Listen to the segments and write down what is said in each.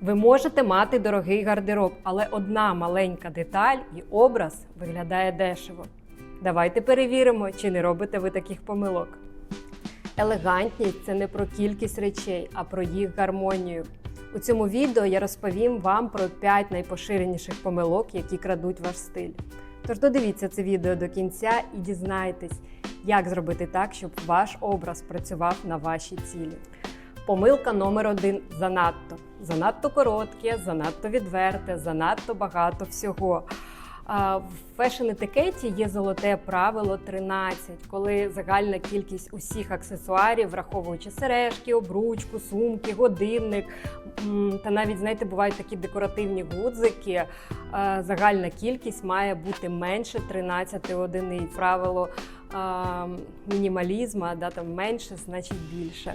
Ви можете мати дорогий гардероб, але одна маленька деталь і образ виглядає дешево. Давайте перевіримо, чи не робите ви таких помилок. Елегантність це не про кількість речей, а про їх гармонію. У цьому відео я розповім вам про 5 найпоширеніших помилок, які крадуть ваш стиль. Тож додивіться це відео до кінця і дізнайтесь, як зробити так, щоб ваш образ працював на ваші цілі. Помилка номер один занадто. Занадто коротке, занадто відверте, занадто багато всього. В фешн-етикеті є золоте правило 13, коли загальна кількість усіх аксесуарів, враховуючи сережки, обручку, сумки, годинник та навіть, знаєте, бувають такі декоративні гудзики. Загальна кількість має бути менше 13 одиниць. Правило мінімалізму, да, там менше, значить більше.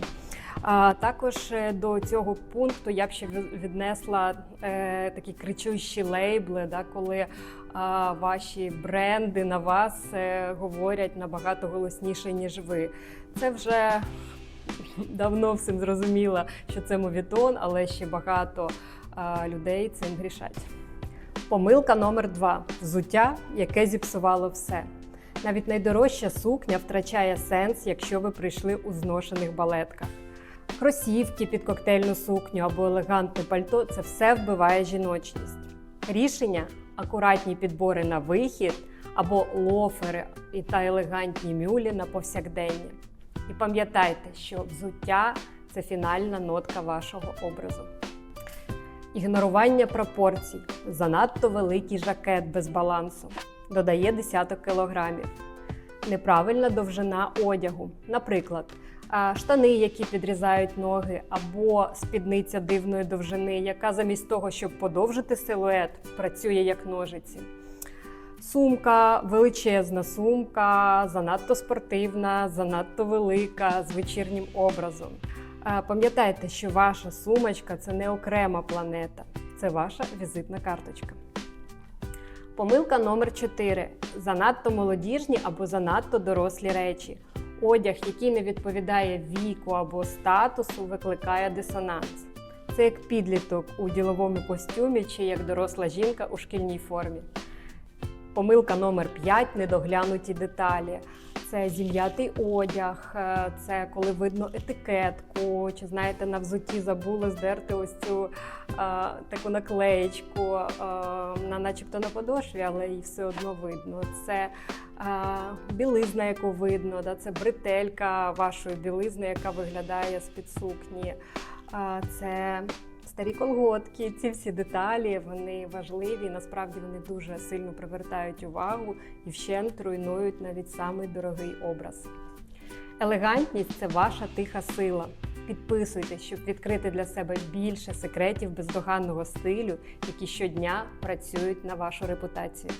А також е, до цього пункту я б ще віднесла е, такі кричущі лейбли, да, коли а, ваші бренди на вас е, говорять набагато голосніше, ніж ви. Це вже давно всім зрозуміло, що це мовітон, але ще багато а, людей цим грішать. Помилка номер два: взуття, яке зіпсувало все. Навіть найдорожча сукня втрачає сенс, якщо ви прийшли у зношених балетках. Кросівки під коктейльну сукню або елегантне пальто це все вбиває жіночність. Рішення акуратні підбори на вихід або лофери та елегантні мюлі на повсякденні. І пам'ятайте, що взуття це фінальна нотка вашого образу. Ігнорування пропорцій. Занадто великий жакет без балансу. Додає десяток кілограмів. Неправильна довжина одягу. Наприклад, штани, які підрізають ноги, або спідниця дивної довжини, яка замість того, щоб подовжити силует, працює як ножиці. Сумка, величезна сумка, занадто спортивна, занадто велика, з вечірнім образом. Пам'ятайте, що ваша сумочка це не окрема планета, це ваша візитна карточка. Помилка номер 4. Занадто молодіжні або занадто дорослі речі. Одяг, який не відповідає віку або статусу, викликає дисонанс. Це як підліток у діловому костюмі чи як доросла жінка у шкільній формі. Помилка номер 5 недоглянуті деталі. Це зім'ятий одяг, е, це коли видно етикетку, чи знаєте, на взутті забули здерти ось цю е, таку наклеєчку, е, начебто на подошві, але її все одно видно. Це е, білизна, яку видно, да, це бретелька вашої білизни, яка виглядає з-під сукні. Е, це старі колготки, ці всі деталі вони важливі. Насправді вони дуже сильно привертають увагу і вщент руйнують навіть самий дорогий образ. Елегантність це ваша тиха сила. Підписуйтесь, щоб відкрити для себе більше секретів бездоганного стилю, які щодня працюють на вашу репутацію.